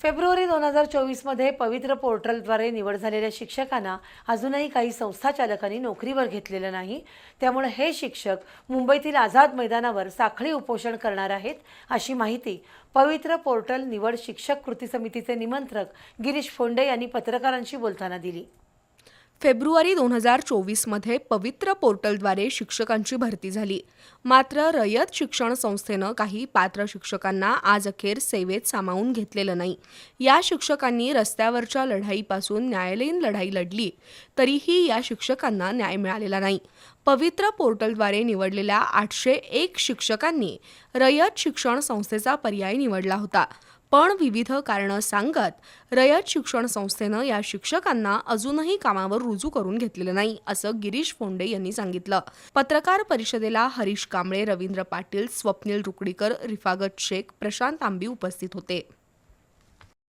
February दोन हजार चोवीसमध्ये पवित्र पोर्टलद्वारे निवड झालेल्या शिक्षकांना अजूनही काही संस्था चालकांनी नोकरीवर घेतलेलं नाही. त्यामुळे हे शिक्षक मुंबईतील आझाद मैदानावर साखळी उपोषण करणार आहेत अशी माहिती पवित्र पोर्टल निवड शिक्षक कृती समितीचे निमंत्रक गिरीश फोंडे यांनी पत्रकारांशी बोलताना दिली. फेब्रुवारी दोन हजार चोवीसमध्ये पवित्र पोर्टलद्वारे शिक्षकांची भरती झाली. मात्र रयत शिक्षण संस्थेनं काही पात्र शिक्षकांना आज अखेर सेवेत सामावून घेतलेलं नाही. या शिक्षकांनी रस्त्यावरच्या लढाईपासून न्यायालयीन लढाई लढली तरीही या शिक्षकांना न्याय मिळालेला नाही. पवित्र पोर्टलद्वारे निवडलेल्या आठशे एक शिक्षकांनी रयत शिक्षण संस्थेचा पर्याय निवडला होता. पण विविध कारणं सांगत रयत शिक्षण संस्थेनं या शिक्षकांना अजूनही कामावर रुजू करून घेतलेलं नाही असं गिरीश फोंडे यांनी सांगितलं. पत्रकार परिषदेला हरीश कांबळे रवींद्र पाटील स्वप्नील रुकडीकर रिफागत शेख प्रशांत आंबी उपस्थित होते.